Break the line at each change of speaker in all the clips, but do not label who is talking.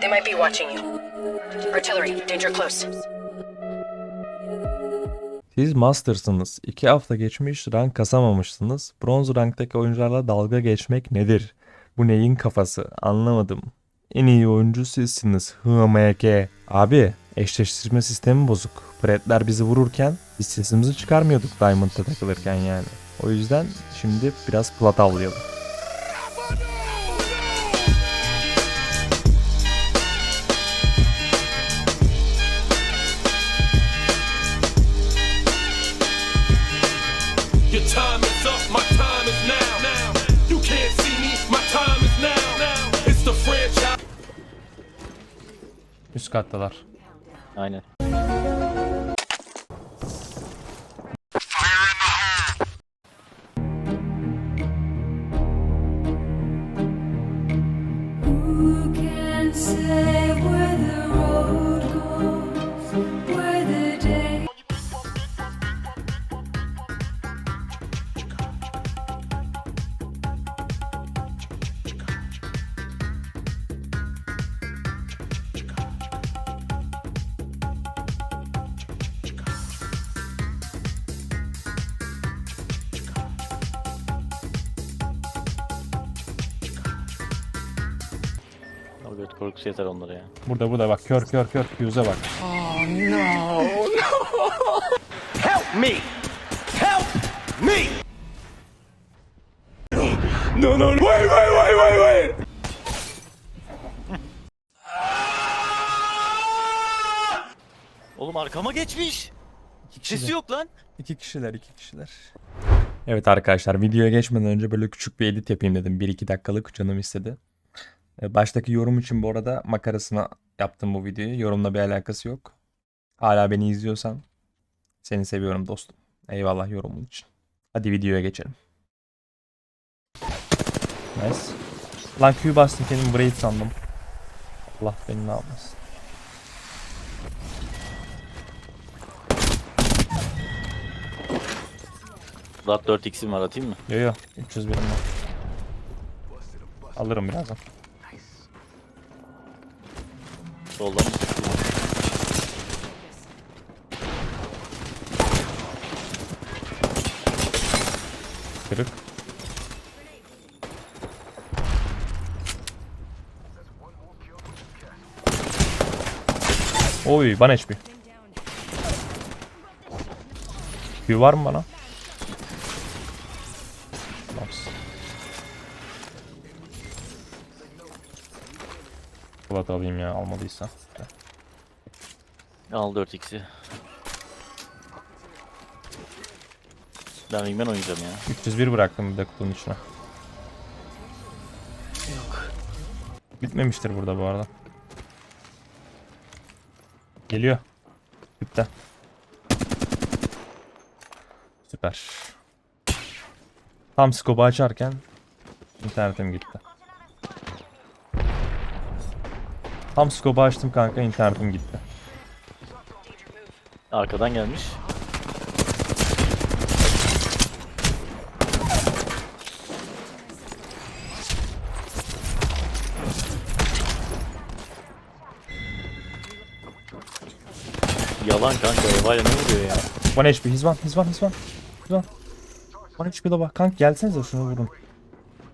They might be watching you. Artillery, danger close.
Siz Master'sınız. 2 hafta geçmiş rank kasamamışsınız. Bronz ranktaki oyuncularla dalga geçmek nedir? Bu neyin kafası? Anlamadım. En iyi oyuncu sizsiniz. HMK. Abi eşleştirme sistemi bozuk. Pretler bizi vururken biz sesimizi çıkarmıyorduk Diamond'da takılırken yani. O yüzden şimdi biraz plat avlayalım. Üst kattalar.
Aynen. Yeter onlara ya.
Burada burada bak kör kör kör Fuse'e bak.
Help me! Help me! No, no, wait, wait, wait, wait, wait!
Oğlum arkama geçmiş. Sesi yok lan.
İki kişiler iki kişiler. Evet arkadaşlar videoya geçmeden önce böyle küçük bir edit yapayım dedim. 1-2 dakikalık canım istedi. E, Baştaki yorum için bu arada makarasına yaptım bu videoyu. Yorumla bir alakası yok. Hala beni izliyorsan seni seviyorum dostum. Eyvallah yorumun için. Hadi videoya geçelim. Nice. Lan Q bastım kendimi Braid sandım. Allah beni ne yapmasın.
Lat 4x'im var atayım mı?
Yo yo 300 birim var. Alırım birazdan.
Soldan.
Kırık. Oy bana HP. Q var mı bana? Polat alayım ya almadıysa.
Al 4x'i. Ben Wingman oynayacağım ya.
301 bıraktım bir de kutunun içine.
Yok.
Bitmemiştir burada bu arada. Geliyor. Bitti. Süper. Tam scope'u açarken internetim gitti. Tam scope'u açtım kanka internetim gitti.
Arkadan gelmiş. Yalan kanka Eva'ya ne vuruyor ya?
1 HP, he's one, he's one, he's one. He's one. 1 HP bak. Kanka gelsenize şunu vurun.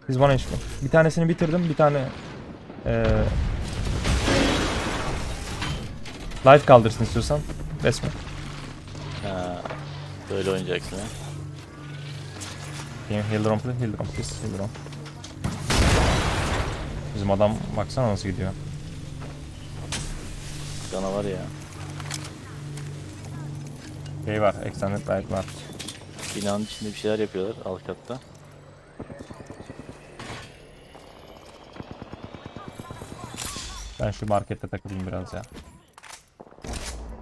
He's 1 HP. Bir tanesini bitirdim, bir tane eee Life kaldırsın istiyorsan. Resmi.
Ha, böyle oynayacaksın ha.
Heal heal please, heal please, heal drone. Bizim adam baksana nasıl gidiyor.
Canavar ya.
Şey var, extended light var.
Binanın içinde bir şeyler yapıyorlar alt katta.
Ben şu markette takılayım biraz ya.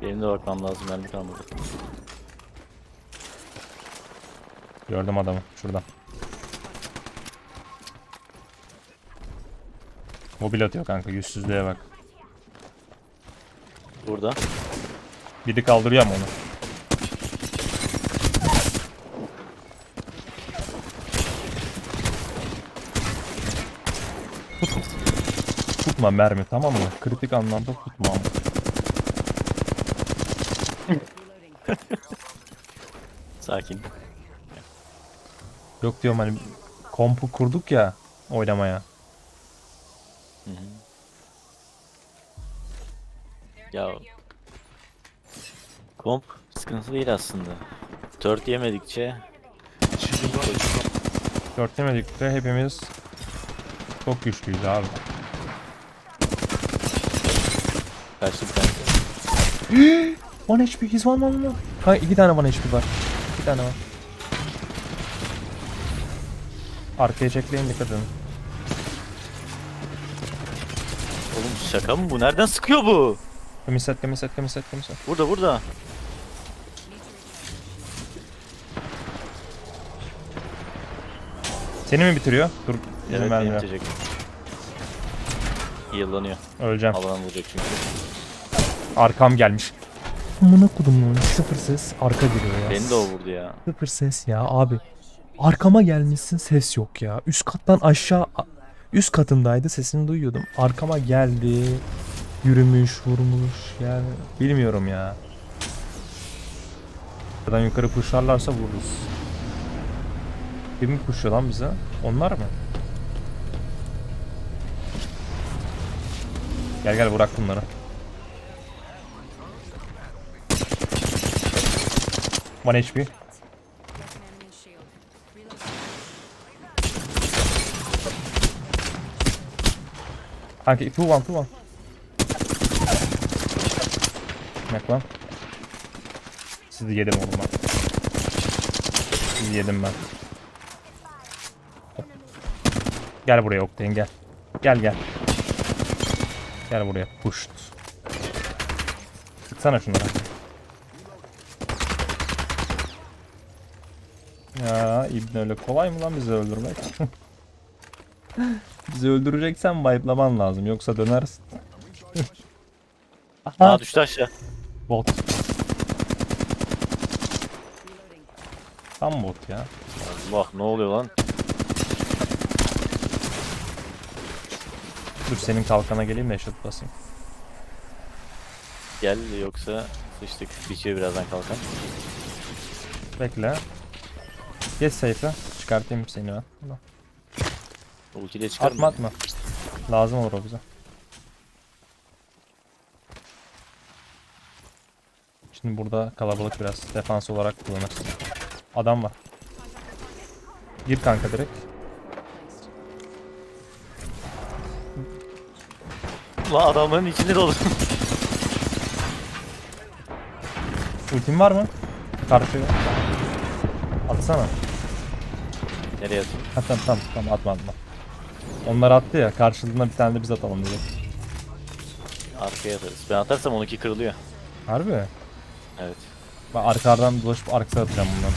Benim de bakmam lazım mermi kalmadı.
Gördüm adamı şurada. Mobil atıyor kanka yüzsüzlüğe bak.
Burada.
Biri kaldırıyor ama onu. Tut. Tut tutma mermi tamam mı? Kritik anlamda tutma ama.
Sakin.
Yok diyorum hani kompu kurduk ya oynamaya.
Ya komp sıkıntı değil aslında. Tört yemedikçe
Dört demedikçe hepimiz çok güçlüyüz abi.
kaçtı bir tanesi.
One HP, he's one one one. Ha iki tane one HP var. Tane var. Arkaya çekleyin dikkat edin.
Oğlum şaka mı bu? Nereden sıkıyor bu?
Kemiset, kemiset, kemiset, kemiset.
Burada burada.
Seni mi bitiriyor? Dur, benim
Evet
vermiyor.
beni bitecek. Yıllanıyor.
Öleceğim.
Havadan vuracak çünkü.
Arkam gelmiş. Amına kodum sıfır ses arka geliyor ya.
Beni de o vurdu ya.
Sıfır ses ya abi. Arkama gelmişsin ses yok ya. Üst kattan aşağı üst katındaydı sesini duyuyordum. Arkama geldi. Yürümüş, vurmuş yani bilmiyorum ya. Buradan yukarı pushlarlarsa vururuz. Kim pushuyor lan bize? Onlar mı? Gel gel bırak bunları. One HP. Kanka 2 1 2 1. Yak lan. Sizi yedim oğlum ben. Sizi yedim ben. Gel buraya Octane gel. Gel gel. Gel buraya. Pushed. Sıksana şunları. Ya İbn öyle kolay mı lan bizi öldürmek? bizi öldüreceksen wipe'laman lazım yoksa dönersin. Aha
Aa düştü aşağı.
bot. Tam bot ya.
Allah ne oluyor lan?
Dur senin kalkana geleyim de eşit basayım.
Gel yoksa sıçtık. Bitiyor birazdan kalkan.
Bekle. Geç safe'e. Çıkartayım seni ben.
Ultiyle çıkar
Atma atma. Lazım olur o bize. Şimdi burada kalabalık biraz defans olarak kullanırsın. Adam var. Gir kanka direkt.
Lan adamların içinde dolu.
Ultim var mı? Karşıya. Atsana.
Nereye atayım?
Ha tamam tamam tamam atma atma. Onlar attı ya karşılığında bir tane de biz atalım diye.
Arkaya atarız. Ben atarsam onunki kırılıyor.
Harbi.
Evet.
Ben arkadan dolaşıp arkası atacağım bundan.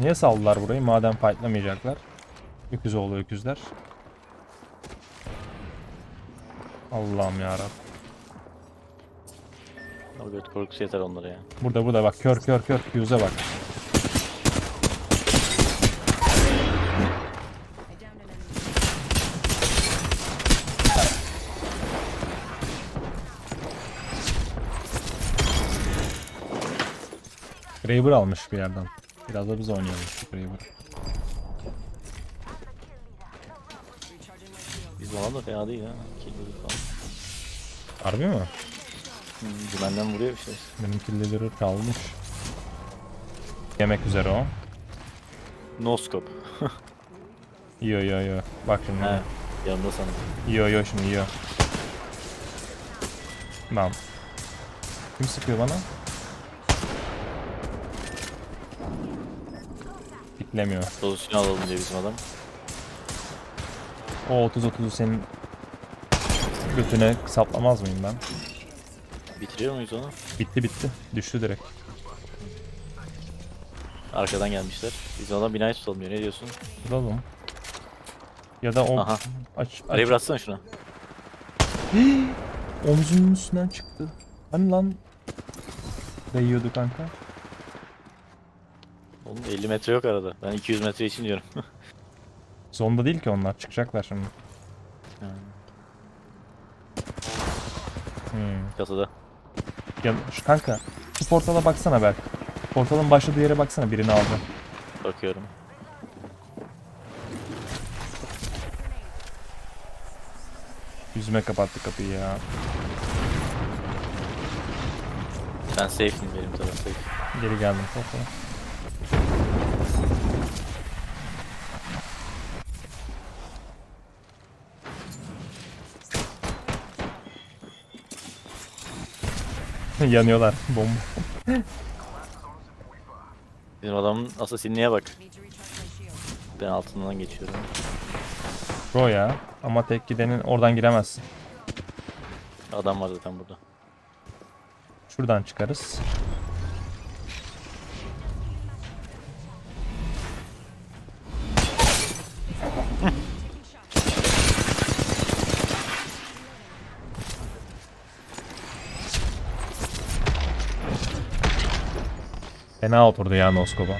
Niye saldılar burayı madem fightlamayacaklar? Öküz oğlu öküzler. Allah'ım yarabbim.
Göt korkusu yeter onlara ya.
Burada burada bak kör kör kör yüze bak. Graver almış bir yerden. Biraz da biz oynayalım şu Graver'ı.
Biz falan da fena değil ha. Killleri falan.
Harbi mi?
Hmm, dümenden vuruyor bir şey.
Benim killeleri kalmış. Yemek üzere o.
No scope.
Yiyor yiyor yiyor. Bak şimdi.
He. Yanında sanırım.
Yiyor yiyor şimdi yiyor. Tamam. Kim sıkıyor bana? Piklemiyor.
Pozisyon alalım diye bizim adam.
O 30-30'u senin götüne saplamaz mıyım ben?
Bitiriyor muyuz onu?
Bitti bitti. Düştü direkt.
Arkadan gelmişler. Bizim adam binayı tutalım diyor. Ne diyorsun?
Tutalım. Ya da o
Aha.
aç
Arayı
aç.
bıraksana şuna.
Omzunun üstünden çıktı. Hani lan değiyordu kanka.
Oğlum 50 metre yok arada. Ben 200 metre için diyorum.
Zonda değil ki onlar. Çıkacaklar şimdi. Hmm.
Kasada.
Ya şu kanka. Şu portala baksana Berk. Portalın başladığı yere baksana birini aldı.
Bakıyorum.
Yüzüme kapattı kapıyı ya.
Ben safe'im benim taraf safe.
Geri geldim portala. Yanıyorlar bomba.
Bizim adamın asasinliğe bak. Ben altından geçiyorum.
Bro ya. Ama tek gidenin oradan giremezsin.
Adam var zaten burada.
Şuradan çıkarız. Fena oturdu ya Noskova.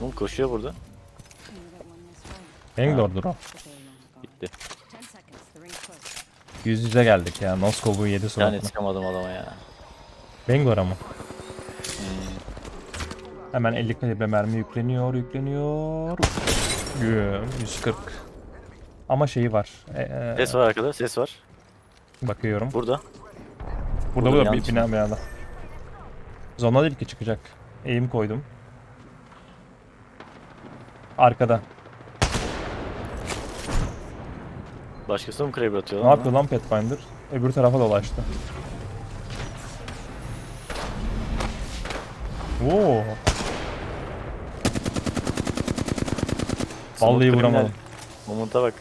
Oğlum koşuyor burada.
Bangalore o.
Gitti.
Yüz yüze geldik ya. Noskova'yı yedi
Yani
suratına.
çıkamadım adama ya.
Bangalore'a mı? Hemen 50 kalibre mermi yükleniyor, yükleniyor. Güm, 140. Ama şeyi var. E, e,
Ses var arkada, ses var.
Bakıyorum.
Burada.
Burada
burada
burada bir bina binada. Zona değil ki çıkacak. Eğim koydum. Arkada.
Başkası mı Kraber atıyor
Ne
lan?
yapıyor lan Pathfinder? Öbür tarafa dolaştı. Oo. Vallahi vuramadım.
Moment'a bak.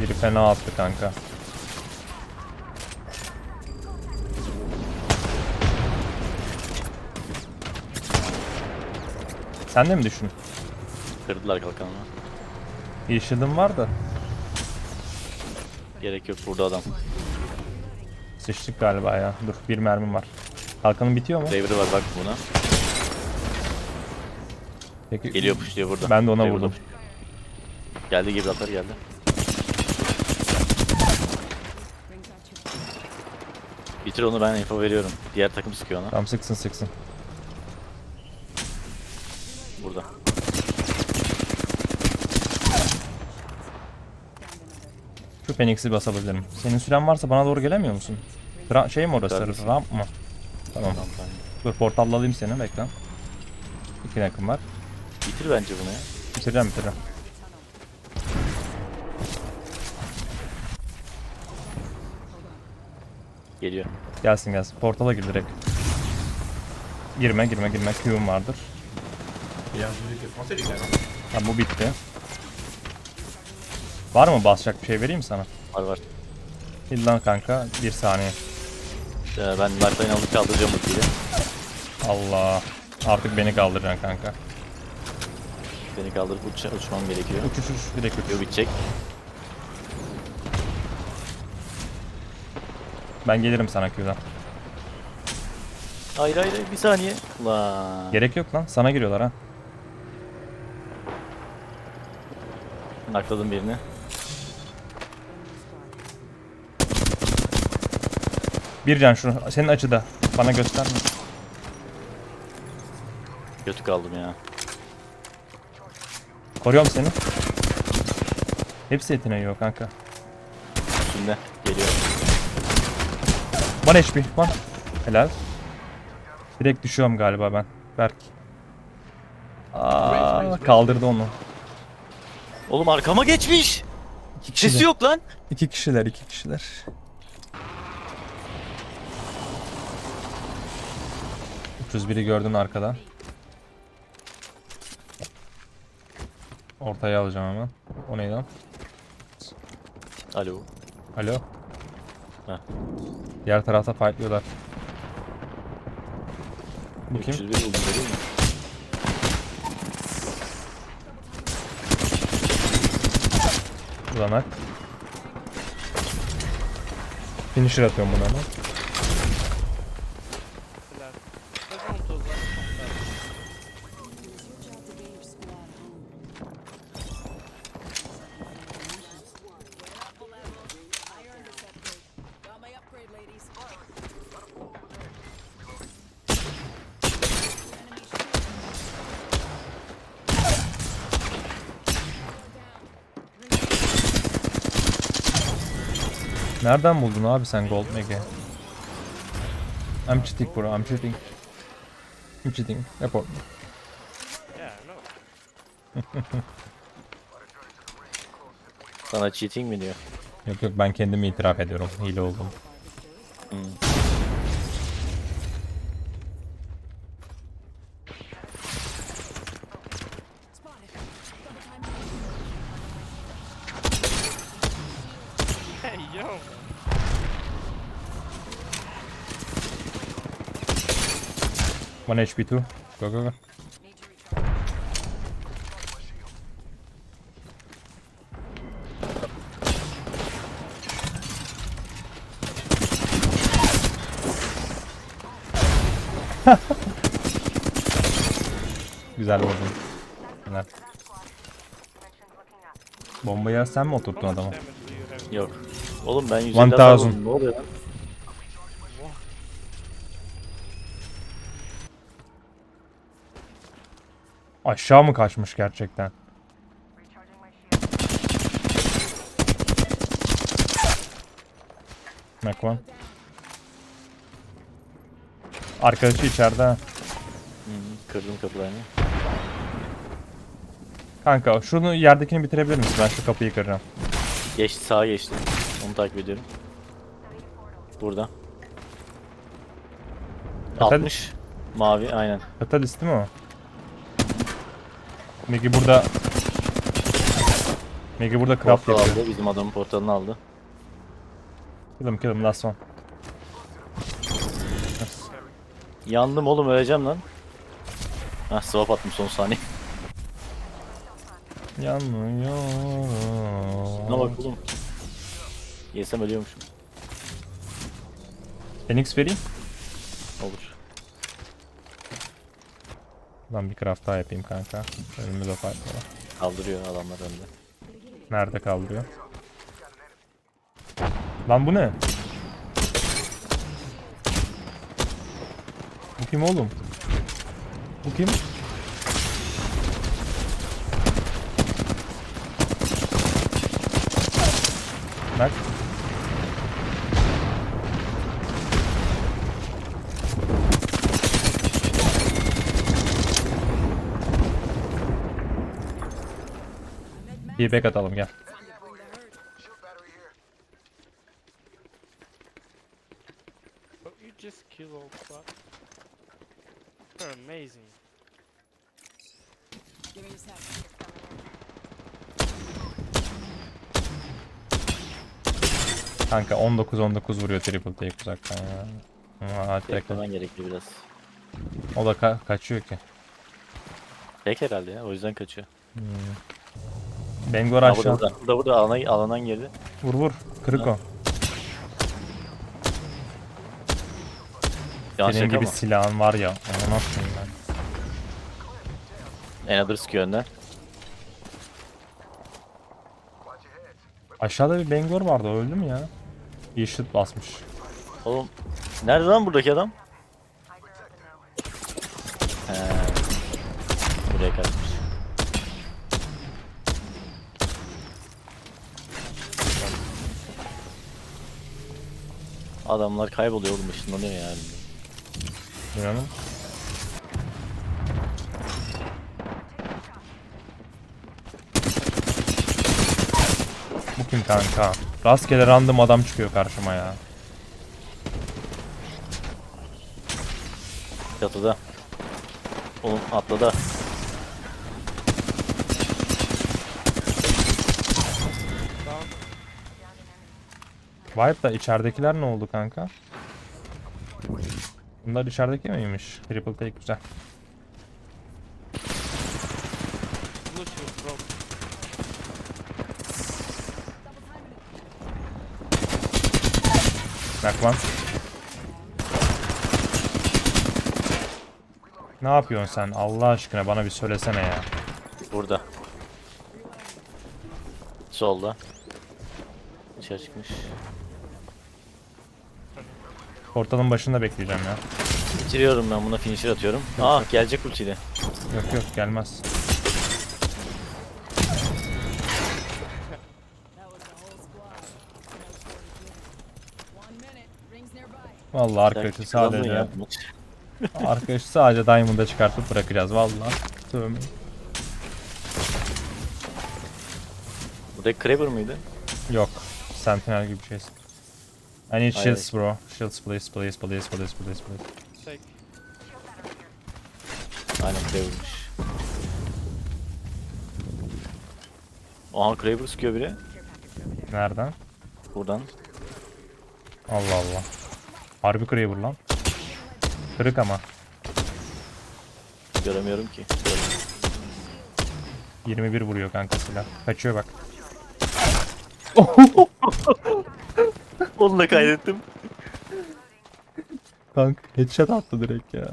Biri fena attı kanka. Sen de mi düşün?
Kırdılar kalkanını.
Yeşildim var da
Gerek yok burada adam.
sıçtık galiba ya. Dur bir mermim var. Kalkanın bitiyor mu?
Kraber'ı var bak buna.
Peki.
Geliyor puşluyor burada.
Ben de ona
Kraber'da
vurdum.
Geldi Gibraltar geldi. Bitir onu ben info veriyorum. Diğer takım sıkıyor ona.
Tamam sıksın sıksın.
Burada.
Şu Phoenix'i basabilirim. Senin süren varsa bana doğru gelemiyor musun? Ra- şey mi orası?
Neredesin?
Ramp mı? Tamam.
Tamam, tamam.
Dur portalla alayım seni bekle. İki yakın var.
Bitir bence bunu ya.
Bitireceğim bitireceğim.
Geliyor.
Gelsin gelsin. Portala gir direkt. Girme girme girme. Q'um vardır. Ha bu bitti. Var mı basacak bir şey vereyim sana?
Var var.
İllan kanka bir saniye.
Ee, ben Lifeline alıp kaldıracağım ultiyle.
Allah. Artık beni kaldıracaksın kanka.
Beni kaldırıp uç uçmam gerekiyor.
Uç uç uç direkt uç.
Yo bitecek.
Ben gelirim sana Q'dan.
Hayır hayır hayır bir saniye. Ulan.
Gerek yok lan. Sana giriyorlar ha.
Nakladım birini.
Bir can şunu. Senin açıda. Bana gösterme.
Kötü kaldım ya.
Koruyorum seni. Hepsi yeteneği yok kanka.
Üstünde. Geliyor.
1 HP. 1. Helal. Direkt düşüyorum galiba ben. Berk. Aa, kaldırdı onu.
Oğlum arkama geçmiş.
İki kişiler.
Sesi yok lan.
İki kişiler, iki kişiler. Biri gördün arkada. Ortaya alacağım hemen. O neydi lan?
Alo.
Alo.
Heh.
Diğer tarafta fightlıyorlar. Bu kim?
301 buldum görüyor musun?
Uzanak. Finisher atıyorum buna ama. Nereden buldun abi sen Gold Meg'i? I'm cheating bro, I'm cheating. I'm cheating. Report me.
Sana cheating mi diyor?
Yok yok ben kendimi itiraf ediyorum. Hile oldum.
Hey, yo.
One HP too. Go go go. Güzel vurdun. Güzel. Bombayı sen mi oturttun
have?
Yok. Oğlum ben 150
1000.
aldım. Ne oluyor lan?
Aşağı mı kaçmış gerçekten? Mac one. Arkadaşı içeride.
Hı hı, Kırdım kapılarını.
Kanka şunu yerdekini bitirebilir misin? Ben şu kapıyı kıracağım.
Geçti sağa geçti. Onu takip ediyorum. Burada.
Katal-
60. Mavi aynen.
Katalist değil mi o? Megi burada... Megi burada craft
Portal
yapıyor.
aldı. Bizim adamın portalını aldı.
Kill him kill him last one.
Yandım oğlum öleceğim lan. Hah swap attım son saniye.
Yanmıyor.
Buna bak oğlum. Yesem ölüyormuşum.
Phoenix vereyim.
Olur.
Lan bir craft daha yapayım kanka. Önümüzde fight var.
Kaldırıyor adamlar önde.
Nerede kaldırıyor? Lan bu ne? Bu kim oğlum? Bu kim? Bak. Bir back atalım gel.
But you just kill old fuck. You're amazing.
Kanka 19-19 vuruyor triple take uzaktan ya. Aa.
Beklemen gerekli biraz.
O da ka- kaçıyor ki.
Tek herhalde ya o yüzden kaçıyor.
Bengor
Ha, burada,
aşağı.
burada, burada, burada alana, alandan girdi.
Vur vur. Kırık o.
Yan
Senin
şaka
gibi
mı?
silahın var ya. Onu nasıl ben?
Another sıkıyor önden.
Aşağıda bir Bengor vardı. o Öldü mü ya? Shield basmış.
Oğlum nerede lan buradaki adam? He. Buraya kaçmış. Adamlar kayboluyor oğlum ışınlanıyor yani.
Duyalım. Bu kim kanka? Rastgele random adam çıkıyor karşıma ya.
Çatıda. Oğlum atladı.
Vibe da içeridekiler ne oldu kanka? Bunlar içerideki miymiş? Triple take güzel. Knock one. Ne yapıyorsun sen? Allah aşkına bana bir söylesene ya.
Burada. Solda. Dışarı çıkmış.
Portalın başında bekleyeceğim ya.
Bitiriyorum ben buna finisher atıyorum. Aa gelecek ultiyle.
Yok yok gelmez. Vallahi arkadaşı sadece
bu
arkadaşı sadece Diamond'a çıkartıp bırakacağız vallahi. Tövbe.
Buradaki Kraber mıydı?
Yok. Sentinel gibi bir şey. I need shields bro. Shields please please please please please please.
Take.
Aynen Kraber'mış. Aha Kraber sıkıyor biri.
Nereden?
Buradan.
Allah Allah. Harbi Kraber lan. Kırık ama.
Göremiyorum ki.
21 vuruyor kanka silah. Kaçıyor bak.
Onu da kaydettim.
Kanka headshot attı direkt ya.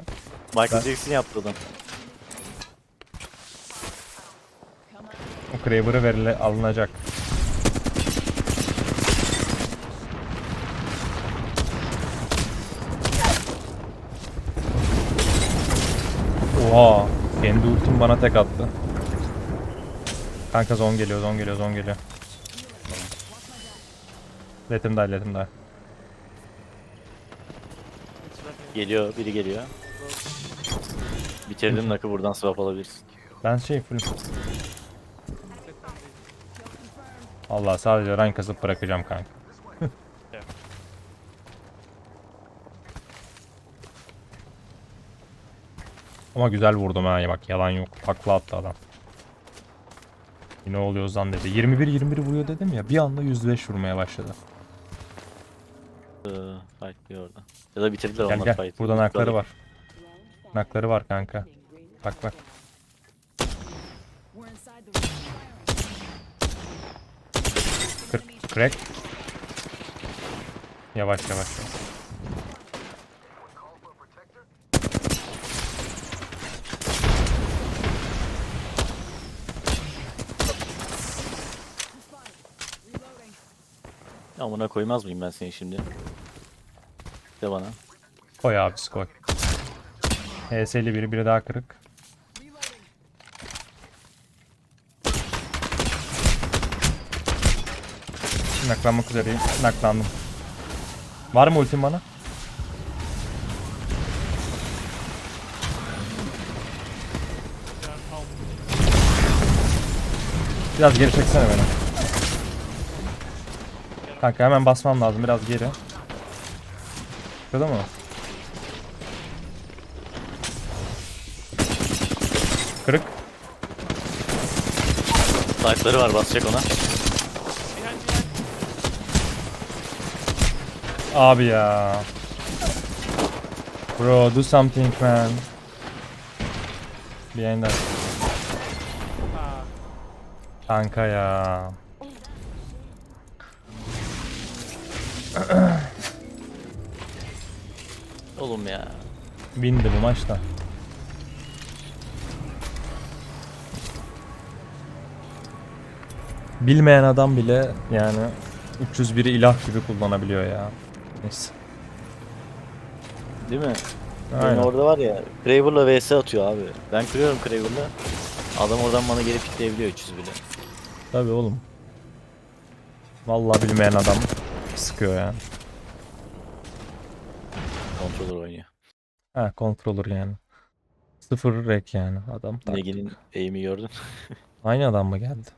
Michael Jackson yaptı adam.
O Kraber'ı verile alınacak. Oha. Kendi ultim bana tek attı. Kanka zon geliyor, zon geliyor, zon geliyor. Let him die, let him die.
It's wrapping.
Geliyor, biri geliyor. Bitirdim nakı buradan swap alabilirsin.
Ben şey full. Allah sadece rank kasıp bırakacağım kanka. Ama güzel vurdum ha bak yalan yok. Takla attı adam. Yine oluyor zan dedi. 21 21 vuruyor dedim ya bir anda 105 vurmaya başladı.
Ee, fightlıyor orada. Ya da bitirdiler
Gel
onlar
gel
fight.
burada nakları var. Nakları var kanka. Bak bak. Kırk, crack. Yavaş yavaş.
Amına koymaz mıyım ben seni şimdi? De bana.
Koy abi koy. HS'li biri biri daha kırık. Naklanmak üzereyim. Naklandım. Var mı ultim bana? Biraz geri çeksene beni. Kanka hemen basmam lazım biraz geri. Şurada mı? Kırık.
Sight'ları var basacak ona.
Abi ya. Bro do something man. Behind us. Kanka ya.
Oğlum ya.
Bindi bu maçta. Bilmeyen adam bile yani 301'i ilah gibi kullanabiliyor ya. Neyse.
Değil mi?
Aynen.
orada var ya Kraber'la vs atıyor abi. Ben kırıyorum Kraber'la. Adam oradan bana geri pitleyebiliyor 300 bile.
Tabii oğlum. Vallahi bilmeyen adam sıkıyor yani.
Controller oynuyor.
Ha controller yani. Sıfır rek yani adam.
Negi'nin aim'i gördün.
Aynı adam mı geldi?